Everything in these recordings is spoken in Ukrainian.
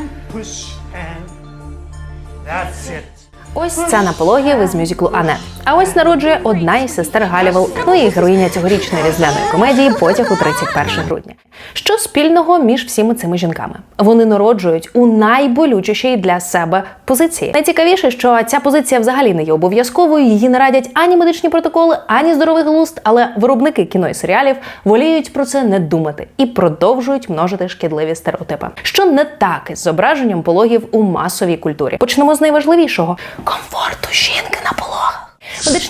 and push and that's it. Ось сцена пологів із мюзиклу Анет. А ось народжує одна із сестер Галівел, ну і героїня цьогорічної різдвяної комедії Потяг у 31 грудня. Що спільного між всіми цими жінками? Вони народжують у найболючішій для себе позиції. Найцікавіше, що ця позиція взагалі не є обов'язковою. Її не радять ані медичні протоколи, ані здоровий глузд. Але виробники кіно і серіалів воліють про це не думати і продовжують множити шкідливі стереотипи. Що не так із зображенням пологів у масовій культурі? Почнемо з найважливішого комфорту жінки на пологах.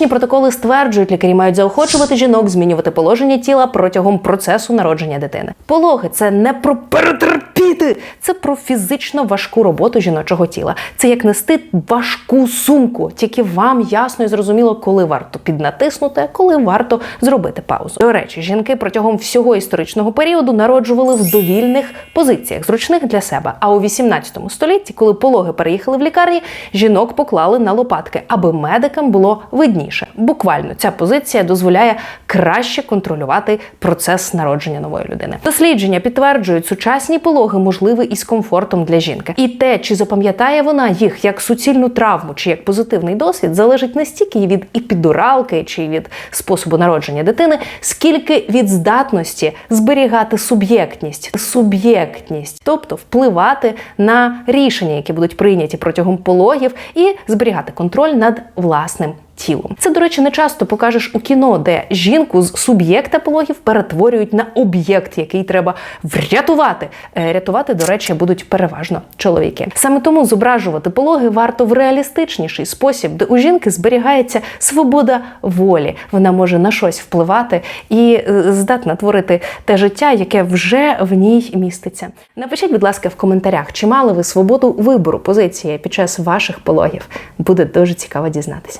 Медичні протоколи стверджують, лікарі мають заохочувати жінок змінювати положення тіла протягом процесу народження дитини. Пологи це не про перетерпіти, це про фізично важку роботу жіночого тіла. Це як нести важку сумку. Тільки вам ясно і зрозуміло, коли варто піднатиснути, коли варто зробити паузу. До речі, жінки протягом всього історичного періоду народжували в довільних позиціях, зручних для себе. А у 18 столітті, коли пологи переїхали в лікарні, жінок поклали на лопатки, аби медикам було видніше. Буквально ця позиція дозволяє краще контролювати процес народження нової людини. Дослідження підтверджують, сучасні пологи можливі із комфортом для жінки. І те, чи запам'ятає вона їх як суцільну травму, чи як позитивний досвід, залежить не стільки від епідуралки чи від способу народження дитини, скільки від здатності зберігати суб'єктність, суб'єктність, тобто впливати на рішення, які будуть прийняті протягом пологів, і зберігати контроль над власним. Тілом це, до речі, не часто покажеш у кіно, де жінку з суб'єкта пологів перетворюють на об'єкт, який треба врятувати. Е, Рятувати, до речі, будуть переважно чоловіки. Саме тому зображувати пологи варто в реалістичніший спосіб, де у жінки зберігається свобода волі. Вона може на щось впливати і е, здатна творити те життя, яке вже в ній міститься. Напишіть, будь ласка, в коментарях, чи мали ви свободу вибору позиції під час ваших пологів. Буде дуже цікаво дізнатися.